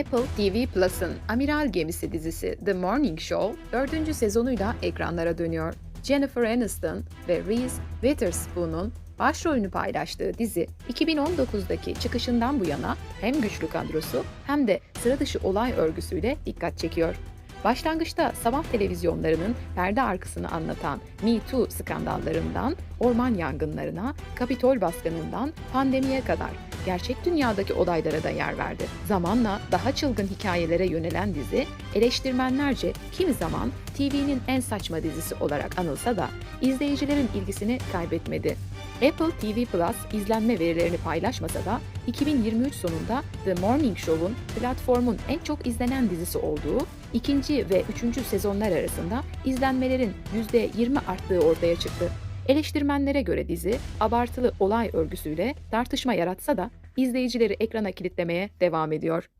Apple TV Plus'ın Amiral Gemisi dizisi The Morning Show 4. sezonuyla ekranlara dönüyor. Jennifer Aniston ve Reese Witherspoon'un başrolünü paylaştığı dizi 2019'daki çıkışından bu yana hem güçlü kadrosu hem de sıra dışı olay örgüsüyle dikkat çekiyor. Başlangıçta sabah televizyonlarının perde arkasını anlatan Me Too skandallarından orman yangınlarına, Kapitol baskınından pandemiye kadar gerçek dünyadaki olaylara da yer verdi. Zamanla daha çılgın hikayelere yönelen dizi, eleştirmenlerce kimi zaman TV'nin en saçma dizisi olarak anılsa da izleyicilerin ilgisini kaybetmedi. Apple TV Plus izlenme verilerini paylaşmasa da 2023 sonunda The Morning Show'un platformun en çok izlenen dizisi olduğu, ikinci ve üçüncü sezonlar arasında izlenmelerin %20 arttığı ortaya çıktı. Eleştirmenlere göre dizi abartılı olay örgüsüyle tartışma yaratsa da izleyicileri ekrana kilitlemeye devam ediyor.